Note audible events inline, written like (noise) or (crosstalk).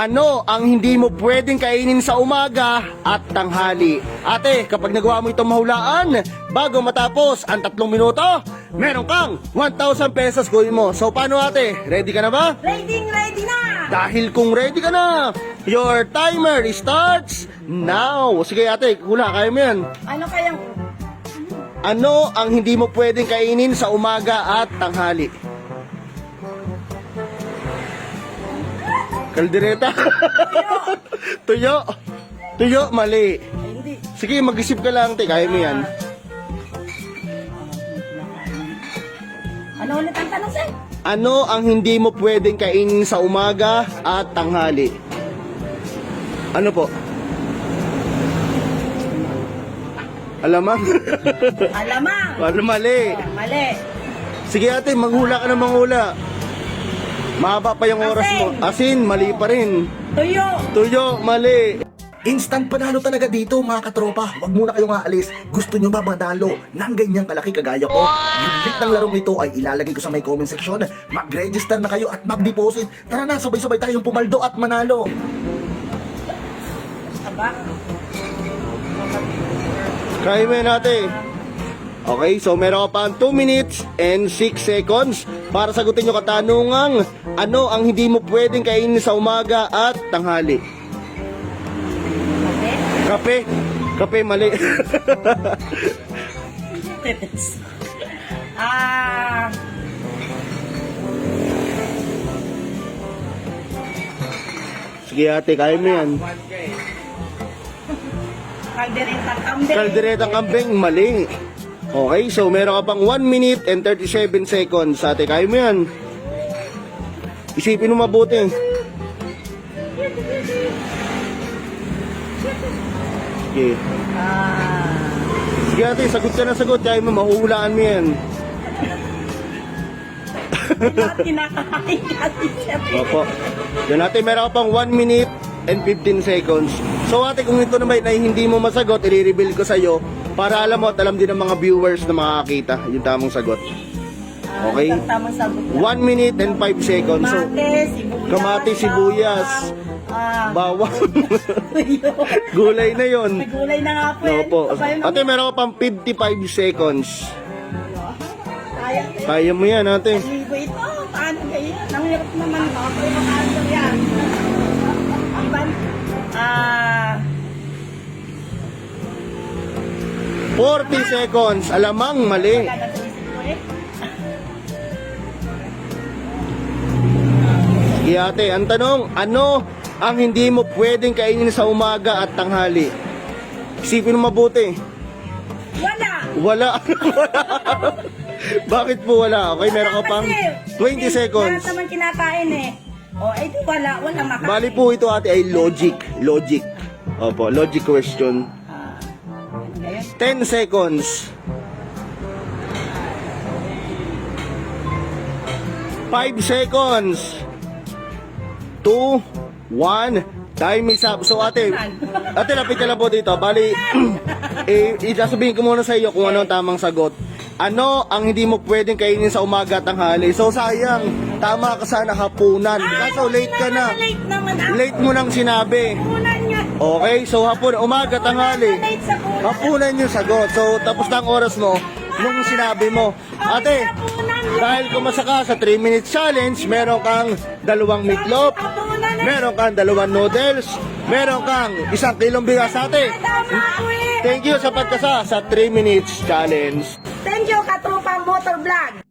Ano ang hindi mo pwedeng kainin sa umaga at tanghali? Ate, kapag nagawa mo itong mahulaan, bago matapos ang tatlong minuto, meron kang 1,000 pesos gawin mo. So paano ate? Ready ka na ba? Ready, ready na! Dahil kung ready ka na, your timer starts now. Sige ate, hula, kaya mo yan. Ano kayang... Ano ang hindi mo pwedeng kainin sa umaga at tanghali? Kaldereta. (laughs) Tuyo. Tuyo, mali. Sige, mag-isip ka lang, te. Kaya mo yan. Ano ulit ang tanong, sir? Ano ang hindi mo pwedeng kainin sa umaga at tanghali? Ano po? Alamang. Alamang! Ano mali? Mali. Sige ate, manghula ka ng manghula. Mahaba pa yung oras mo. Asin, mali pa rin. Tuyo! Tuyo, mali. Instant panalo talaga dito mga katropa. Huwag muna kayong aalis. Gusto nyo ba manalo ng ganyang kalaki kagaya ko? Yung link ng larong ito ay ilalagay ko sa may comment section. Mag-register na kayo at mag-deposit. Tara na, sabay-sabay tayong pumaldo at manalo. Aba? Kaya mo ate. Okay, so meron ka pa 2 minutes and 6 seconds para sagutin yung katanungang ano ang hindi mo pwedeng kainin sa umaga at tanghali. Kape. Kape, mali. (laughs) Ah... Sige ate, kaya mo yan. Kalderetang kambing. Kalderetang kambing, mali. Okay, so meron ka pang 1 minute and 37 seconds. Ate, kaya mo yan. Isipin mo mabuti. Okay. Sige ate, sagot ka na sagot. Kaya mo, mahuhulaan mo yan. Kinakain kasi siya. Opo. Yan ate, meron ka pang 1 minute and 15 seconds. So ate, kung ito naman ay hindi mo masagot, i-reveal ko sa'yo para alam mo at alam din ng mga viewers na makakita yung tamang sagot. Okay. Ang tamang sagot lang. 1 minute and 5 seconds. So, Kamate, sibuyas. Kamate, sibuyas. Ah, bawang. (laughs) Gulay na yon. May gulay na nga po. Aba, yung Ate, meron ka pang 55 seconds. Kaya. Kaya mo yan, ate. Libo ito. Paano kaya? Ang hirap naman. Baka po yung 40 seconds. Alamang, mali. wala. Sige ate, ang tanong, ano ang hindi mo pwedeng kainin sa umaga at tanghali? Isipin mo mabuti. Wala. Wala. (laughs) Bakit po wala? Okay, meron ka pang Kasi, 20 seconds. Lahat naman kinakain eh. O, eh di wala. Wala makain. Bali po ito ate ay logic. Logic. Opo, logic question. Ah, ano ganyan? 10 seconds. 5 seconds. 2, 1, time is up. So ate, ate lapit ka lang po dito. Bali, (clears throat) eh, isasabihin ko muna sa iyo kung ano ang tamang sagot. Ano ang hindi mo pwedeng kainin sa umaga at tanghali? So sayang, tama ka sana hapunan. Kaso late ka na. Late naman. Late mo nang sinabi. nyo. Okay, so hapon, umaga, tanghali. Hapunan yung sagot. So, tapos na ang oras mo nung sinabi mo. Ate, dahil kumasa ka sa 3 minutes challenge, meron kang dalawang meatloaf, meron kang dalawang noodles, meron kang isang kilong bigas ate. Eh. Thank you sa pagkasa sa 3 minutes challenge. Thank you, Katropa Motor Vlog.